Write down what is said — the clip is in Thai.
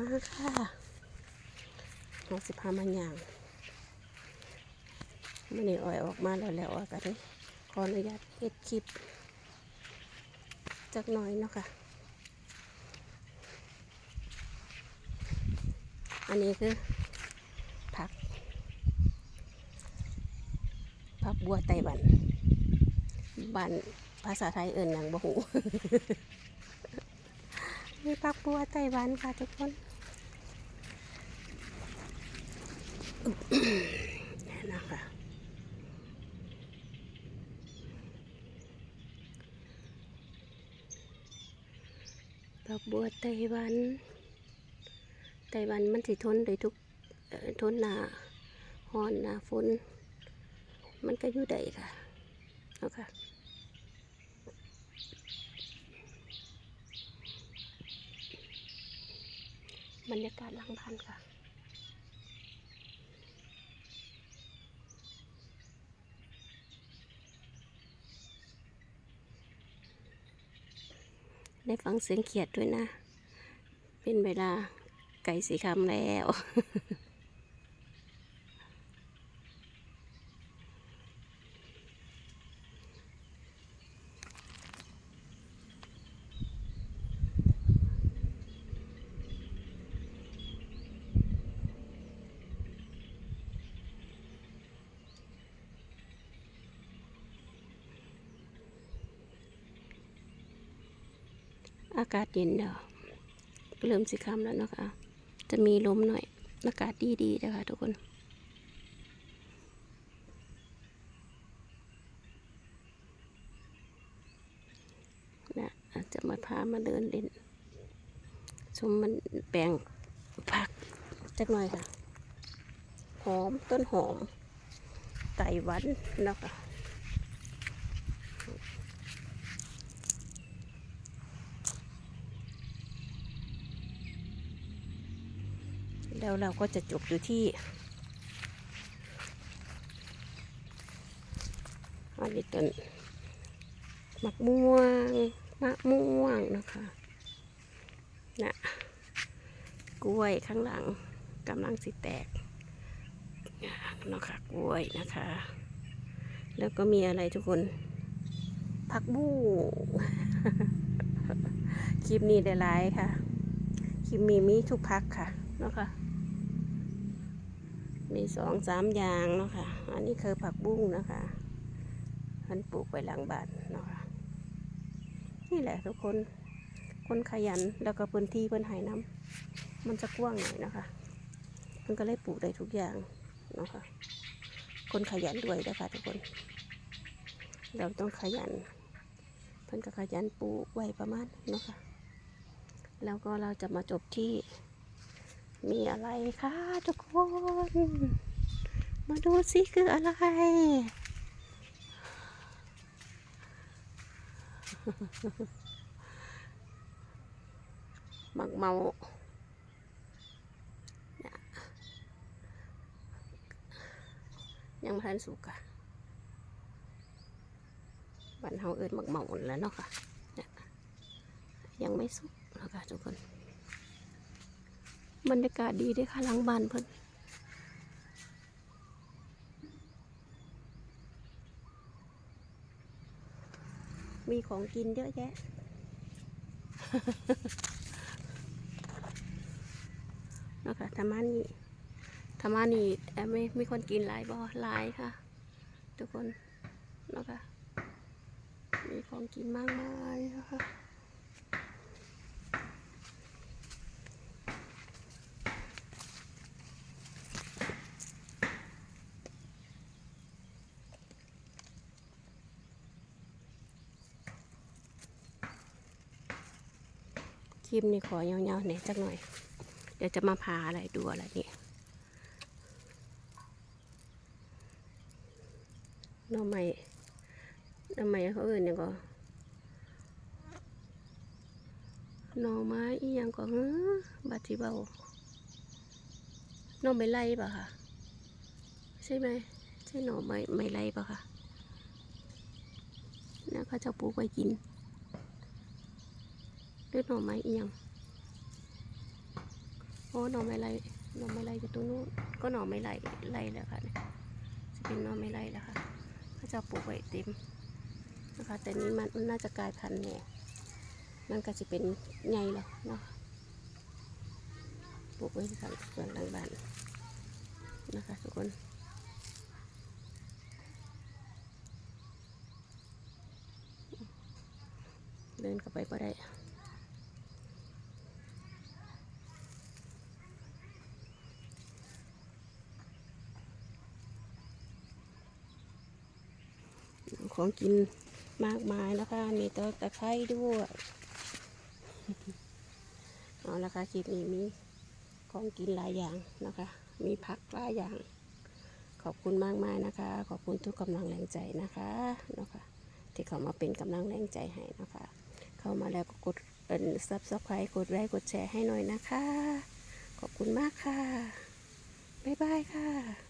มาค่ะเราสิพามันย่างมันนี่อ่อยออกมาแล้วแล้วอะกันเลยขออนุญาตเอ็ดคลิปจักหน่อยเนาะค่ะ อันนี้คือผัก ผักบัวไต้หวันบ้านภาษาไทยเอิ่นอย่างบ่หู มีผักบัวไต้หวันค่ะทุกคนนี่นะคะผักบัวไต้หวันไต้หวันมันสิทนได้ทุกทนหนาฮอนหนาฝนมันก็อยู่ได้ค่ะเอาค่ะ บรรยากาศหลังบ้านค่ะ ได้ฟังเสียงเขียดด้วยนะ เป็นเวลาไก่สีคำแล้ว อากาศเย็นเดี๋ยวเริ่มสิค่ำแล้วนะคะ จะมีลมหน่อย อากาศดีดีๆนะคะทุกคนนะจะมาพามาเดินเล่นชมมันแปลงผักจักหน่อยค่ะ หอมต้นหอมไต้หวันเนาะคะ แล้วเราก็จะจบอยู่ที่อันนี้ต้นมะม่วงมะม่วงนะคะนะกล้วยข้างหลังกำลังสิแตกนะคะกล้วยนะคะ แล้วก็มีอะไรทุกคนผักบุ้งคลิปนี้ได้ไลายค่ะ คลิปมีมีทุกพักค่ะนะคะ มีสองสามอย่างเนาะค่ะ อันนี้คือผักบุ้งนะคะมันปลูกไว้หลังบ้านเนาะค่ะนี่แหละทุกคน คนขยันแล้วก็พื้นที่เพิ่นหายน้ำมันจะกว้างหน่อยนะคะ มันก็เลยปลูกได้ทุกอย่างเนาะค่ะ คนขยันด้วยนะคะทุกคน เราต้องขยันเพิ่นก็ขยันปลูกไว้ประมาณเนาะค่ะ แล้วก็เราจะมาจบที่ มีอะไรคะทุกคน มาดูสิคืออะไร มักเมาเนี่ยยังไม่ทันสุกอะวันเฮาเอิดมักเมาแล้วเนาะค่ะเนี่ยยังไม่สุกนะคะทุกคน บรรยากาศดีเด้วยค่ะหลังบ้านเพิ่นมีของกินเยอะแยะเนาะคะธรรมานี่ธรรมานี่แอบไม่มีคนกินหลายบ่หลายค่ะ ทุกคนเนาะคะมีของกินมากมายนะคะ คลิปนี้ขอยาวๆหน่อยสักหน่อย เดี๋ยวจะมาพาอะไรดูอะไรนี่น่อไม้หน่อไม้เขาเอื่นเนี่ก็หน่อไม้อีหยังก็เฮ้อบาดทีเบาหน่อไม้ไล่ป่ะค่ะ ใช่ไหมใช่หน่อไม้ไม้ไล่ป่ะค่ะเนี่ยเขาจะปลูกไว้กิน รือหน่อไม้เอียงโอ้หน่อไม้ไรหน่อไม้ไรอยู่ตรงนู้นก็หน่อไม้ไรไรแล้วค่ะจะเป็นหน่อไม้ไรแล้วค่ะพระเจ้าปลูกไว้เต็มนะคะแต่นี้มันน่าจะกลายพันธุ์เนี่ยมันก็จะเป็นใหญ่แล้วเนาะปลูกไว้ที่ข้างเบื้องหลังบ้านนะคะทุกคนเดินเข้าไปก็ได้ ของกินมากมายนะคะ มีต้นตะไคร้ด้วย เอาละค่ะคลิปนี้มีของกินหลายอย่างนะคะ มีผักหลายอย่าง ขอบคุณมากมายนะคะ ขอบคุณทุกกำลังแรงใจนะคะนะคะที่เขามาเป็นกำลังแรงใจให้นะคะ เข้ามาแล้วก็กดซับสไครต์กดไลค์กดแชร์ให้หน่อยนะคะ ขอบคุณมากค่ะ บ๊ายบายค่ะ